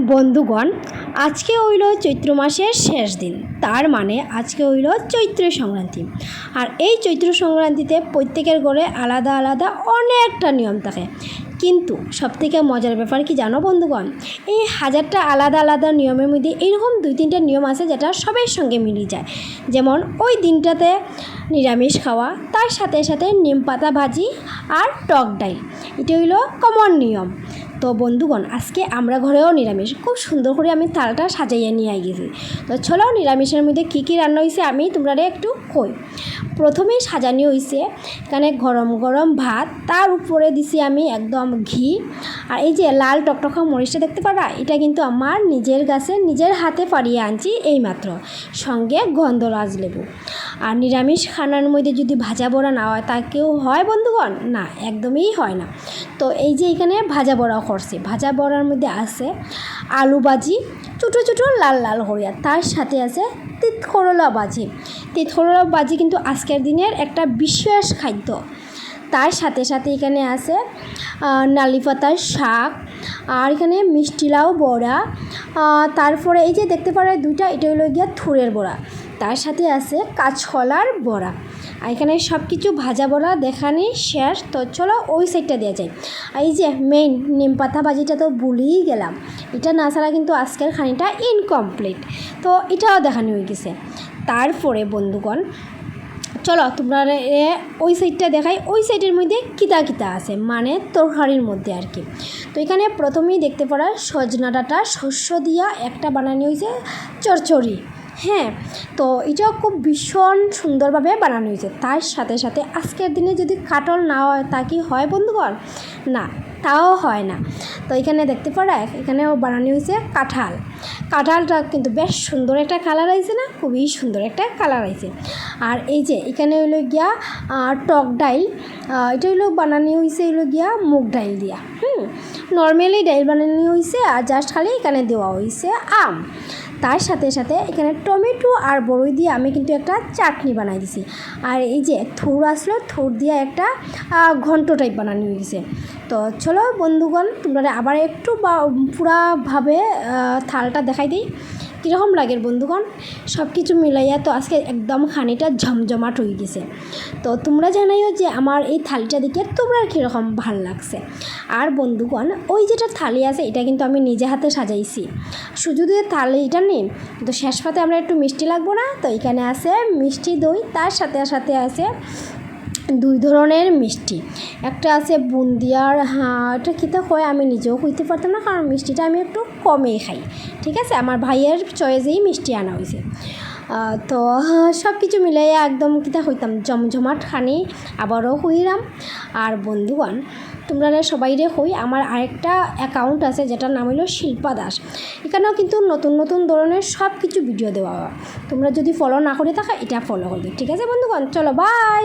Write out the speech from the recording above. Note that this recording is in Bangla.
বন্ধুগণ, আজকে হইল চৈত্র মাসের শেষ দিন। তার মানে আজকে হইল চৈত্র সংক্রান্তি। আর এই চৈত্র সংক্রান্তিতে প্রত্যেকের ঘরে আলাদা আলাদা অনেকটা নিয়ম থাকে। কিন্তু সবথেকে মজার ব্যাপার কি জানো বন্ধুগণ? এই হাজারটা আলাদা আলাদা নিয়মের মধ্যে এরকম দুই তিনটা নিয়ম আছে যেটা সবের সঙ্গে মিলিয়ে যায়। যেমন ওই দিনটাতে নিরামিষ খাওয়া, তার সাথে সাথে নিম পাতা ভাজি আর টক ডাল। এটা হইল কমন নিয়ম। তো বন্ধুগণ, আজকে আমরা ঘরেও নিরামিষ। খুব সুন্দর করে আমি তালটা সাজাইয়ে নিয়ে গেছি তো চলো নিরামিষের মধ্যে কী কী রান্না হয়েছে আমি তোমরা একটু কই। প্রথমেই সাজানি হয়েছে এখানে গরম গরম ভাত, তার উপরে দিছি আমি একদম ঘি। আর এই যে লাল টকটকা মরিচটা দেখতে পারা এটা কিন্তু আমার নিজের গাছে নিজের হাতে পাড়িয়ে আনছি এইমাত্র। সঙ্গে গন্ধরাজ লেবু। আর নিরামিষ খানার মধ্যে যদি ভাজা বড়া না হয়, তা কেউ হয় বন্ধুগণ? না, একদমই হয় না। তো এই যে এখানে ভাজা বড়া করছি। ভাজা বড়ার মধ্যে আছে আলু ভাজি, ছোটো ছোটো লাল লাল হরিয়া। তার সাথে আছে তিত করলা ভাজি। তিত করলা ভাজি কিন্তু আজকের দিনের একটা বিশেষ খাদ্য। তার সাথে সাথে এখানে আছে নালি পাতার শাক, আর এখানে মিষ্টি লাউ বড়া। তারপরে এই যে দেখতে পারে দুইটা, এটা হলো গিয়া থুরের বড়া। তার সাথে আছে কাঁচকলার বড়া। আর এখানে সব কিছু ভাজা বড়া, দেখানি, শেষ। তো চলো ওই সাইডটা দেওয়া যায় এই যে মেইন নিম পাতা ভাজিটা তো ভুলেই গেলাম। এটা না ছাড়া কিন্তু আজকের খানিটা ইনকমপ্লিট তো এটাও দেখানো হয়ে গেছে। তারপরে, বন্ধুগণ, চলো তোমরা ওই সাইডটা দেখাই। ওই সাইডের মধ্যে কিতা কিতা আছে? মানে তরকারির মধ্যে আর কি। তো এখানে প্রথমেই দেখতে পারা সজনা ডাঁটা, শস্য দিয়া একটা বানানো হয়েছে, চরচড়ি। হ্যাঁ তো এটাও খুব ভীষণ সুন্দরভাবে বানানো হয়েছে। তার সাথে সাথে আজকের দিনে যদি কাটল না হয়, তা কি হয় বন্ধুগণ? না, তাও হয় না। তো এখানে দেখতে পারা, এখানেও বানানো হয়েছে কাঁঠাল। কাঁঠালটা কিন্তু বেশ সুন্দর একটা কালার আইছে না? খুবই সুন্দর একটা কালার আইছে। আর এই যে, এখানে হইল গিয়া টক ডাইল। এটা হইল বানানো হয়েছে হইল গিয়া মুগ ডাইল দিয়া। হুম নর্মালি ডাইল বানানো হয়েছে আর জাস্ট খালি এখানে দেওয়া হয়েছে আম। তার সাথে সাথে এখানে টমেটো আর বড়ই দিয়ে আমি কিন্তু একটা চাটনি বানাই দিছি। আর এই যে থুর আসলো, থুর দিয়ে একটা ঘন্ট টাইপ বানানো হয়ে গেছে। তো চলো বন্ধুগণ, তোমরা আবার একটু বা, পুরাভাবে থালটা দেখাই দিই। কীরকম লাগে বন্ধুগণ? সব কিছু মিলাইয়া তো আজকে একদম খানিটা ঝমঝমাট হয়ে গেছে। তো তোমরা জানাইও যে আমার এই থালিটা দিকে তোমরা কীরকম ভালো লাগছে। আর বন্ধুগণ, ওই যেটা থালি আছে, এটা কিন্তু আমি নিজে হাতে সাজাইছি। শুধু দিয়ে থালি এটা নেই কিন্তু শেষ পাতে আমরা একটু মিষ্টি লাগবো না? তো এখানে আছে মিষ্টি দই, তার সাথে সাথে আছে দুই ধরনের মিষ্টি। একটা আছে বুন্দিয়ার হ্যাঁ এটা কীতে হয় আমি নিজেও কইতে পারতাম না, কারণ মিষ্টিটা আমি একটু কমেই খাই। ঠিক আছে? আমার ভাইয়ের চয়েসেই মিষ্টি আনা হয়েছে তো সব কিছু মিলাইয়া একদম কিতা হইতাম জমজমাট খানি আবারও হইলাম আর বন্ধুগণ, তোমরা সবাই রে হই আমার আরেকটা অ্যাকাউন্ট আছে, যেটার নাম হলো শিল্পা দাস। এখানেও কিন্তু নতুন নতুন ধরনের সব কিছু ভিডিও দেওয়া। তোমরা যদি ফলো না করে থাকা, এটা ফলো করবে। ঠিক আছে বন্ধুগণ? চলো বাই